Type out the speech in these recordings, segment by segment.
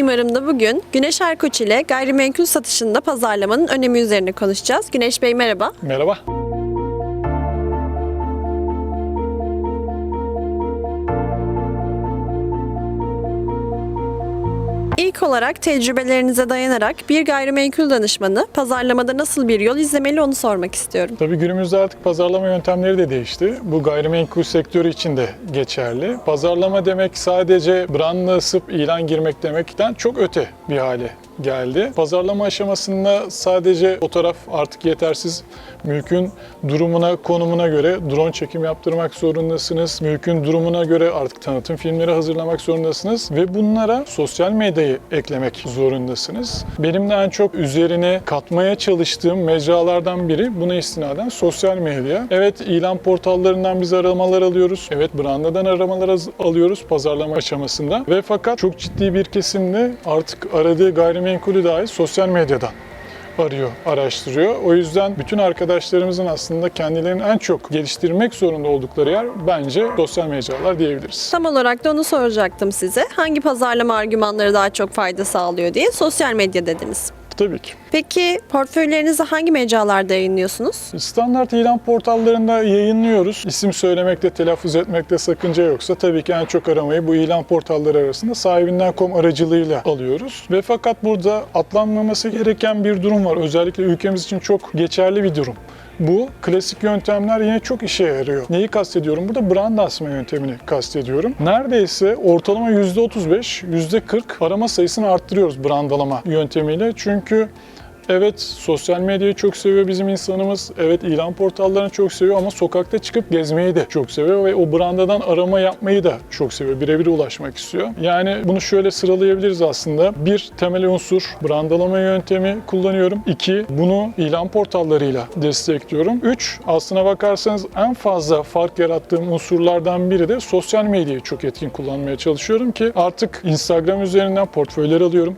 Mimarım'da bugün Güneş Erkoç ile gayrimenkul satışında pazarlamanın önemi üzerine konuşacağız. Güneş Bey merhaba. Merhaba. İlk olarak tecrübelerinize dayanarak bir gayrimenkul danışmanı pazarlamada nasıl bir yol izlemeli onu sormak istiyorum. Tabii günümüzde artık pazarlama yöntemleri de değişti. Bu gayrimenkul sektörü için de geçerli. Pazarlama demek sadece brandla ısıp ilan girmek demekten çok öte bir hale geldi. Pazarlama aşamasında sadece fotoğraf artık yetersiz. Mülkün durumuna, konumuna göre drone çekim yaptırmak zorundasınız. Mülkün durumuna göre artık tanıtım filmleri hazırlamak zorundasınız ve bunlara sosyal medyayı eklemek zorundasınız. Benim de en çok üzerine katmaya çalıştığım mecralardan biri buna istinaden sosyal medya. Evet ilan portallarından biz aramalar alıyoruz. Evet brandadan aramalar alıyoruz pazarlama aşamasında. Ve fakat çok ciddi bir kesimde artık aradığı gayrimenkulü dahi sosyal medyadan arıyor, araştırıyor. O yüzden bütün arkadaşlarımızın aslında kendilerini en çok geliştirmek zorunda oldukları yer bence sosyal mecralar diyebiliriz. Tam olarak da onu soracaktım size. Hangi pazarlama argümanları daha çok fayda sağlıyor diye sosyal medya dediniz. Tabii ki. Peki portföylerinizi hangi mecralarda yayınlıyorsunuz? Standart ilan portallarında yayınlıyoruz. İsim söylemekte, telaffuz etmekte sakınca yoksa tabii ki en çok aramayı bu ilan portalları arasında sahibinden.com aracılığıyla alıyoruz. Ve fakat burada atlanmaması gereken bir durum var. Özellikle ülkemiz için çok geçerli bir durum. Bu klasik yöntemler yine çok işe yarıyor. Neyi kastediyorum? Burada brand asma yöntemini kastediyorum. Neredeyse ortalama %35, %40 arama sayısını arttırıyoruz brandalama yöntemiyle. Çünkü Evet sosyal medyayı çok seviyor bizim insanımız. Evet ilan portallarını çok seviyor ama sokakta çıkıp gezmeyi de çok seviyor ve o brandadan arama yapmayı da çok seviyor. Birebir ulaşmak istiyor. Yani bunu şöyle sıralayabiliriz aslında. Bir temel unsur brandalama yöntemi kullanıyorum. İki bunu ilan portallarıyla destekliyorum. Üç aslına bakarsanız en fazla fark yarattığım unsurlardan biri de sosyal medyayı çok etkin kullanmaya çalışıyorum ki artık Instagram üzerinden portföyler alıyorum.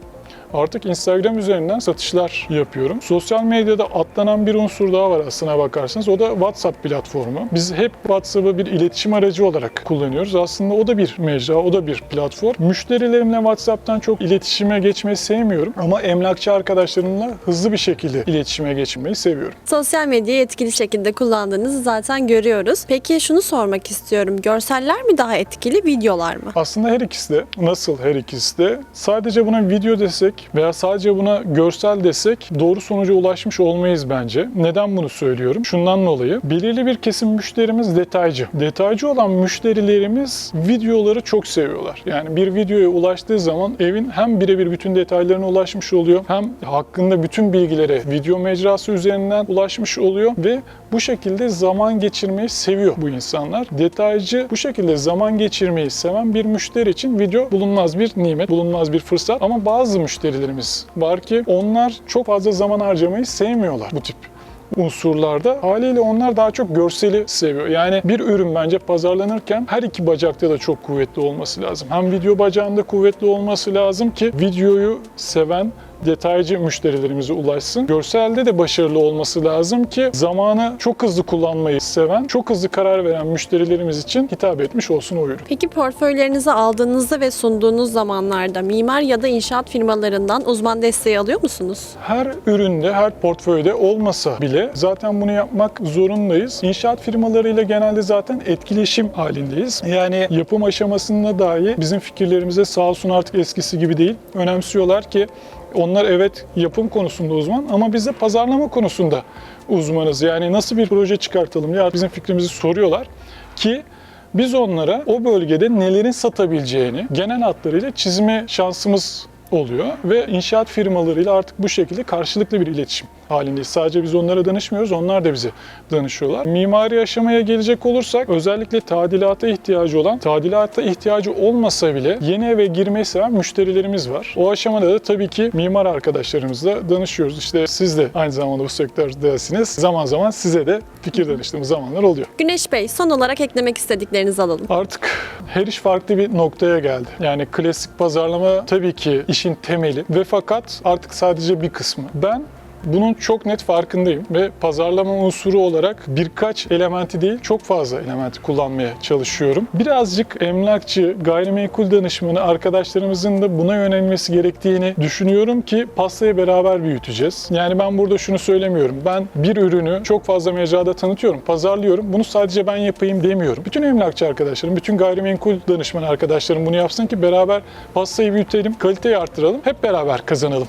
Artık Instagram üzerinden satışlar yapıyorum. Sosyal medyada atlanan bir unsur daha var aslına bakarsanız. O da WhatsApp platformu. Biz hep WhatsApp'ı bir iletişim aracı olarak kullanıyoruz. Aslında o da bir mecra, o da bir platform. Müşterilerimle WhatsApp'tan çok iletişime geçmeyi sevmiyorum. Ama emlakçı arkadaşlarımla hızlı bir şekilde iletişime geçmeyi seviyorum. Sosyal medyayı etkili şekilde kullandığınızı zaten görüyoruz. Peki şunu sormak istiyorum. Görseller mi daha etkili, videolar mı? Aslında her ikisi de, nasıl her ikisi de, sadece buna video desek veya sadece buna görsel desek doğru sonuca ulaşmış olmayız bence. Neden bunu söylüyorum? Şundan dolayı belirli bir kesim müşterimiz detaycı. Detaycı olan müşterilerimiz videoları çok seviyorlar. Yani bir videoya ulaştığı zaman evin hem birebir bütün detaylarına ulaşmış oluyor hem hakkında bütün bilgilere video mecrası üzerinden ulaşmış oluyor ve bu şekilde zaman geçirmeyi seviyor bu insanlar. Detaycı bu şekilde zaman geçirmeyi seven bir müşteri için video bulunmaz bir nimet, bulunmaz bir fırsat. Ama bazı müşterilerimiz var ki onlar çok fazla zaman harcamayı sevmiyorlar bu tip unsurlarda. Haliyle onlar daha çok görseli seviyor. Yani bir ürün bence pazarlanırken her iki bacakta da çok kuvvetli olması lazım. Hem video bacağında kuvvetli olması lazım ki videoyu seven detaycı müşterilerimize ulaşsın. Görselde de başarılı olması lazım ki zamanı çok hızlı kullanmayı seven, çok hızlı karar veren müşterilerimiz için hitap etmiş olsun o ürün. Peki portföylerinizi aldığınızda ve sunduğunuz zamanlarda mimar ya da inşaat firmalarından uzman desteği alıyor musunuz? Her üründe, her portföyde olmasa bile zaten bunu yapmak zorundayız. İnşaat firmalarıyla genelde zaten etkileşim halindeyiz. Yani yapım aşamasında dahi bizim fikirlerimize sağ olsun artık eskisi gibi değil. Önemsiyorlar ki onlar evet yapım konusunda uzman ama biz de pazarlama konusunda uzmanız. Yani nasıl bir proje çıkartalım diye bizim fikrimizi soruyorlar ki biz onlara o bölgede nelerin satabileceğini genel hatlarıyla çizme şansımız oluyor ve inşaat firmalarıyla artık bu şekilde karşılıklı bir iletişim halindeyiz. Sadece biz onlara danışmıyoruz, onlar da bize danışıyorlar. Mimari aşamaya gelecek olursak özellikle tadilata ihtiyacı olan, tadilata ihtiyacı olmasa bile yeni eve girmeyi seven müşterilerimiz var. O aşamada da tabii ki mimar arkadaşlarımızla danışıyoruz. İşte siz de aynı zamanda bu sektördesiniz. Zaman zaman size de fikir danıştığımız zamanlar oluyor. Güneş Bey, son olarak eklemek istediklerinizi alalım. Artık her iş farklı bir noktaya geldi. Yani klasik pazarlama tabii ki işin temeli ve fakat artık sadece bir kısmı. Ben Bunun çok net farkındayım ve pazarlama unsuru olarak birkaç elementi değil çok fazla elementi kullanmaya çalışıyorum. Birazcık emlakçı, gayrimenkul danışmanı arkadaşlarımızın da buna yönelmesi gerektiğini düşünüyorum ki pastayı beraber büyüteceğiz. Yani ben burada şunu söylemiyorum. Ben bir ürünü çok fazla mecrada tanıtıyorum, pazarlıyorum. Bunu sadece ben yapayım demiyorum. Bütün emlakçı arkadaşlarım, bütün gayrimenkul danışman arkadaşlarım bunu yapsın ki beraber pastayı büyütelim, kaliteyi arttıralım, hep beraber kazanalım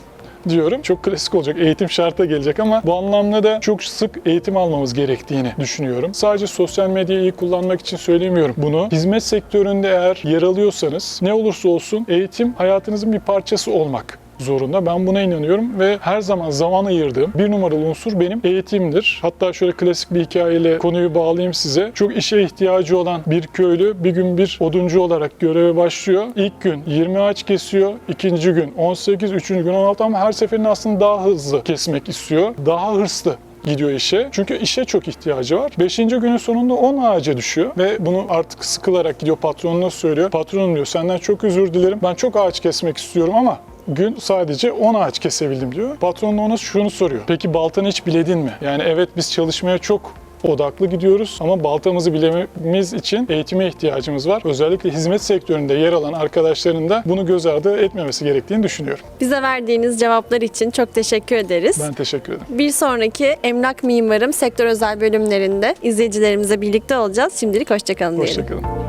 diyorum. Çok klasik olacak. Eğitim şarta gelecek ama bu anlamda da çok sık eğitim almamız gerektiğini düşünüyorum. Sadece sosyal medyayı iyi kullanmak için söylemiyorum bunu. Hizmet sektöründe eğer yer alıyorsanız ne olursa olsun eğitim hayatınızın bir parçası olmak zorunda. Ben buna inanıyorum ve her zaman zaman ayırdığım bir numaralı unsur benim eğitimdir. Hatta şöyle klasik bir hikayeyle konuyu bağlayayım size. Çok işe ihtiyacı olan bir köylü bir gün bir oduncu olarak göreve başlıyor. İlk gün 20 ağaç kesiyor, ikinci gün 18, üçüncü gün 16 ama her seferinde aslında daha hızlı kesmek istiyor. Daha hırslı gidiyor işe. Çünkü işe çok ihtiyacı var. Beşinci günün sonunda 10 ağaca düşüyor ve bunu artık sıkılarak gidiyor patronuna söylüyor. Patronum diyor senden çok özür dilerim. Ben çok ağaç kesmek istiyorum ama gün sadece 10 ağaç kesebildim diyor. Patron ona şunu soruyor. Peki baltanı hiç biledin mi? Yani evet biz çalışmaya çok odaklı gidiyoruz ama baltamızı bilememiz için eğitime ihtiyacımız var. Özellikle hizmet sektöründe yer alan arkadaşların da bunu göz ardı etmemesi gerektiğini düşünüyorum. Bize verdiğiniz cevaplar için çok teşekkür ederiz. Ben teşekkür ederim. Bir sonraki Emlak Mimarım sektör özel bölümlerinde izleyicilerimize birlikte olacağız. Şimdilik hoşçakalın diyelim. Hoşçakalın.